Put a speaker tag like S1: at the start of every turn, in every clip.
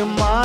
S1: દિલમાં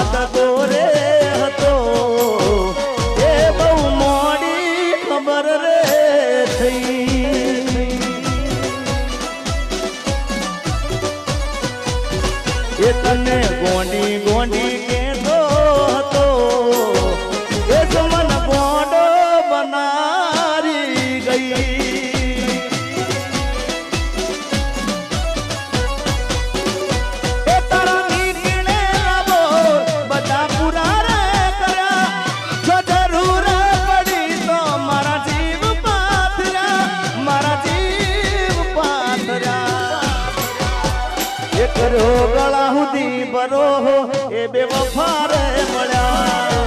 S1: બરો એ બે વફારે મળ્યા.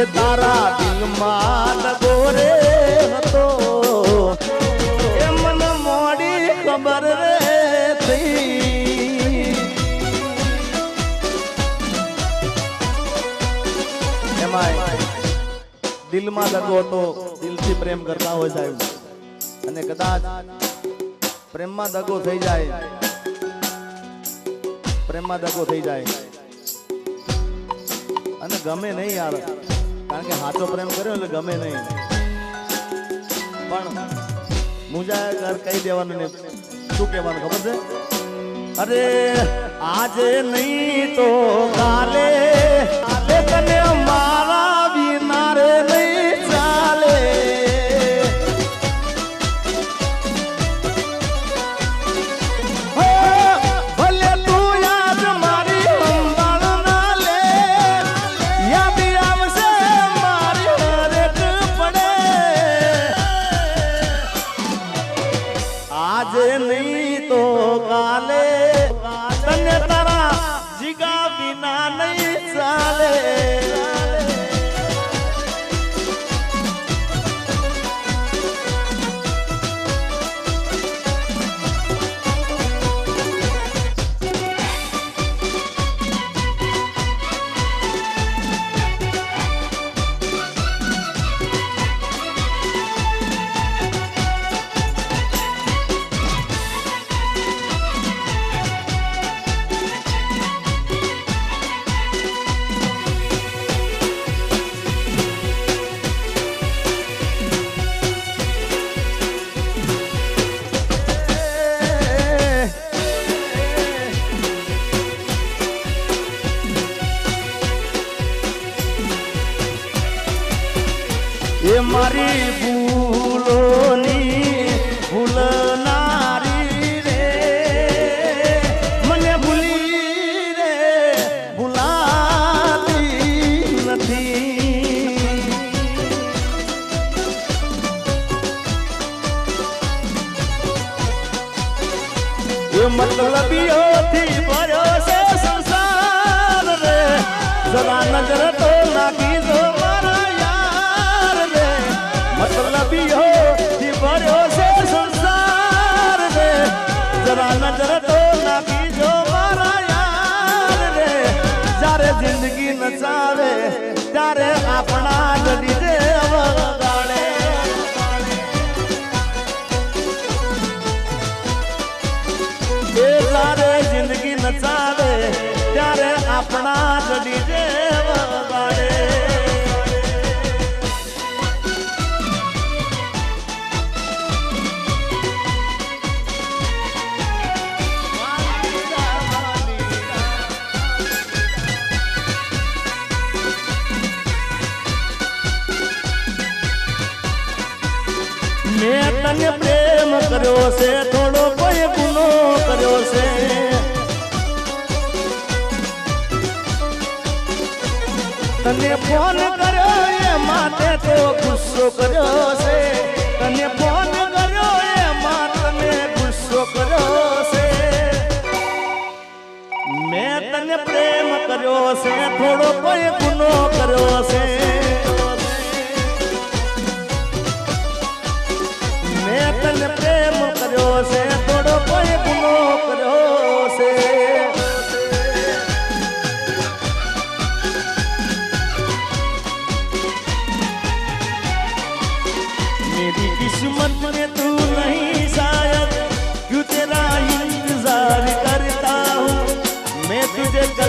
S1: એ તારા દિલમાં દગો રે હતો. એ મને મોડી ખબર રે થઈ. એમાં દિલમાં લગો હતો દિલથી પ્રેમ કરતા હોય સાહેબ અને કદાચ પ્રેમમાં દગો થઈ જાય. પ્રેમમાં દગો થઈ જાય. અને ગમે નહીં યાર, કારણ કે સાચો પ્રેમ કર્યો એટલે ગમે નહીં. પણ મુજા કહી દેવાનું ને શું કહેવાનું ખબર છે? અરે આજે નહીં તો કાલે મારી ભૂલોની, ભૂલનારી રે. મને ભૂલી રે, ભૂલાતી નથી. એ મતલબીઓથી ભર્યો છે સંસાર રે. જરા નજર તો જિંદગી નચાવે, ત્યારે આપણા જડી દે વગાડે. એ તારે જિંદગી નચાવે, ત્યારે આપણા જે વગાડે મેં તને પ્રેમ કર્યો છે, થોડો કોઈ ગુનો કર્યો છે. તને ફોન કર્યો એ માટે તો ગુસ્સો કર્યો છે. તને ફોન કર્યો એ માટે ગુસ્સો કર્યો છે. મેં તને પ્રેમ કર્યો છે, થોડો કોઈ Mr.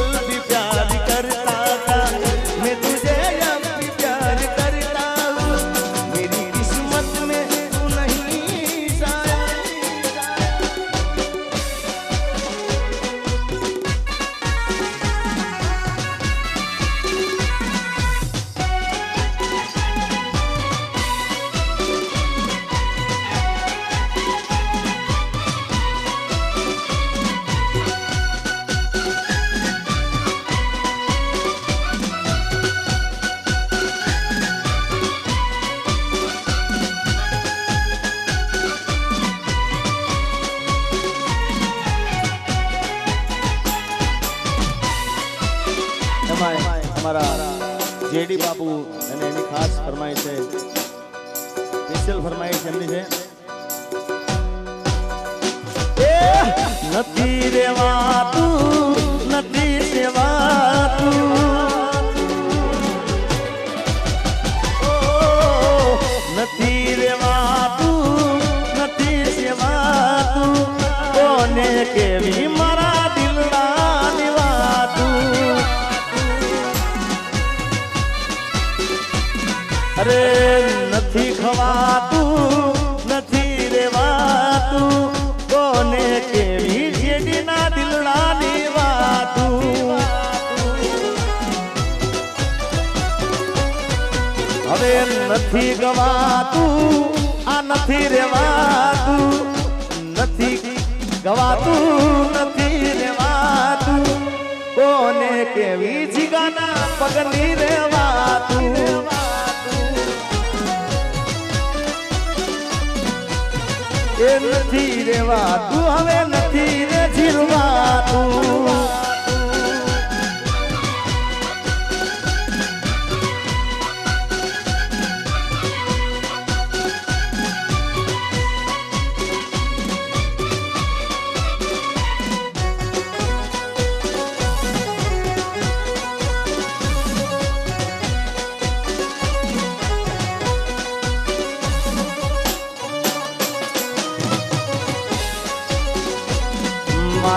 S1: ફરમાઈ છે. સ્પેશિયલ ફરમાય છે એમની છે નથી ખવાતું નથી રેવાતું કોને કેવી જેડીના દિલના નિવાતું હવે નથી ગવાતું આ નથી રેવાતું નથી ગવાતું નથી રેવાતું કોને કેવી જીગાના પગની રેવાતું એ રેવા તું હવે નથી રે જીરવાતું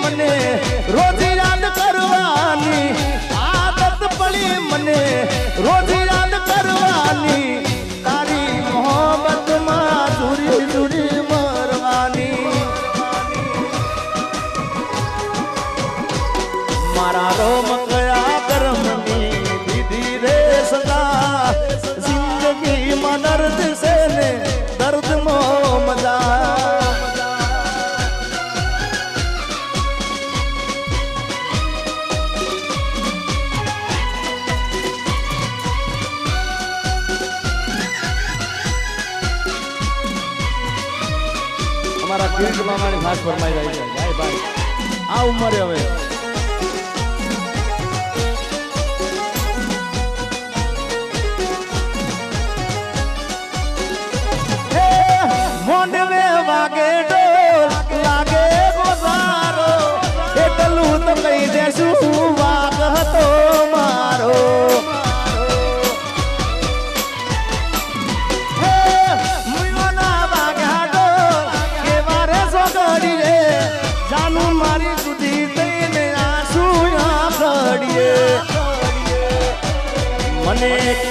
S1: મને રોજ યાદ કરવાની આદત પડી મને રોજ યાદ કરવાની તારી મોહબ્બતમાં દૂરી દૂરી મરવાની મારા રોમ કયા કર્મની દીધી રે સદા જિંદગીમાં દર્દ છે ને દર્દ મો અમારા કિરીટ મામાની ખાસ ફરમાઈ રહી છે. ભાઈ ભાઈ આ ઉંમરે હવે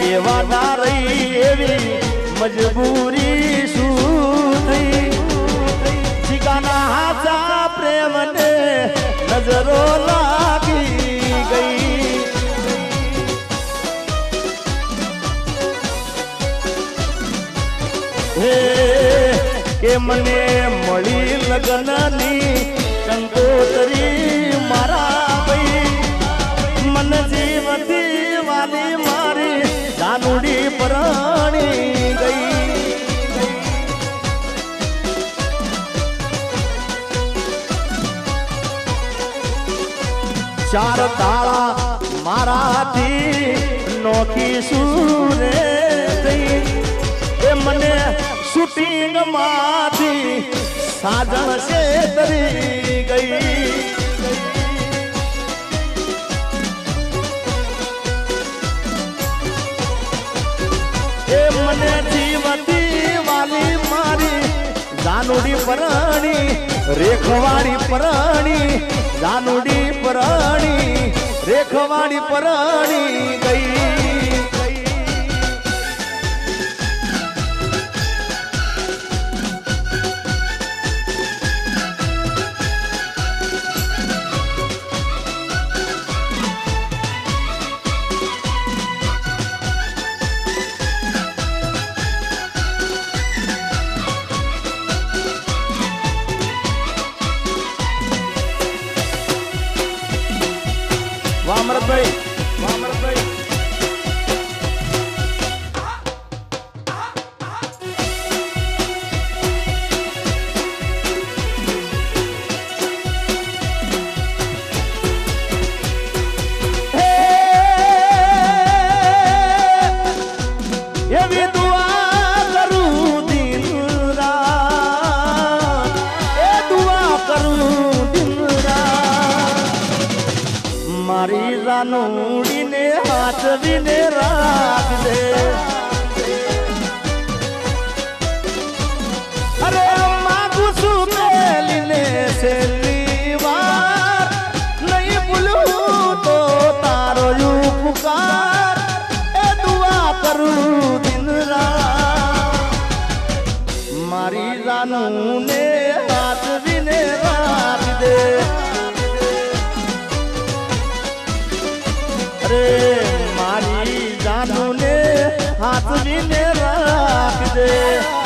S1: કેવા ના રહી એવી મજબૂરી શું થઈ શિકાના હાચા પ્રેમને નજરો લાગી ગઈ. હે, કે મને મળી લગ્નની સંકોતરી મારા ભાઈ મન જીવતી વાલી પરણી ગઈ. ચાર તાળા મારાથી નોખી સુરે થઈ. એ મને શૂટિંગમાંથી સાજણ છે તરી ગઈ. જાનુડી પરાણી રેખવાડી પરાણી જાનુડી પરાણી રેખવાડી પરાણી ગઈ. Câmara. મારી રાનુડીને હાથવીને રાખજે અરે માગું છું મેલીને છેલ્લી વાર. નહીં ભૂલું તો તારો ઉપકાર. એ દુઆ કરું મારી હાથવીને રાખી રાખી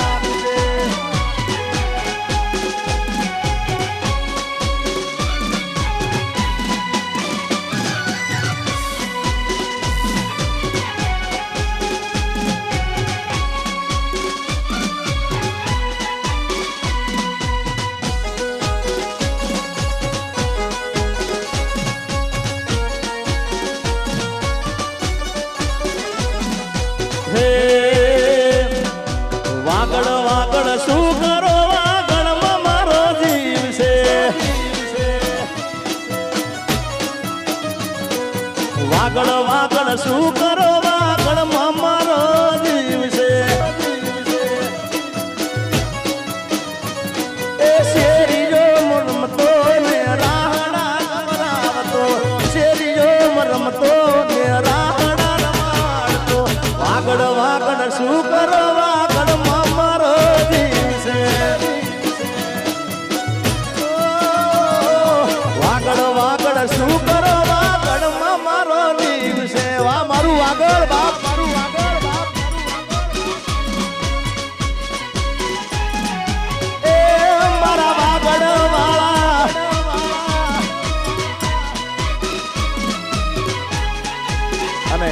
S1: વાગડ વાગડ બાપ મારું આગળ બાપ. એ મારા વાગડ વાળા. અને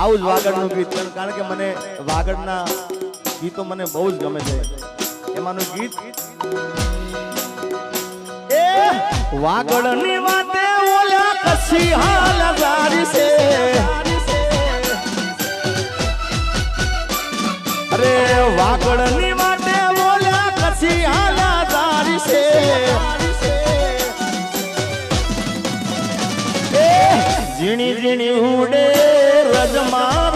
S1: આવું જ વાગડનું ગીત કારણ કે મને વાગડના ગીતો મને બહુ જ ગમે છે. એમાંનું ગીત એ વાગડની વાતે ઓલા કસી હાલ ગારી છે. અરે વાગડની માટે બોલ્યા કસી હાલ તારી છે ઝીણી ઝીણી ઉડે રજમાં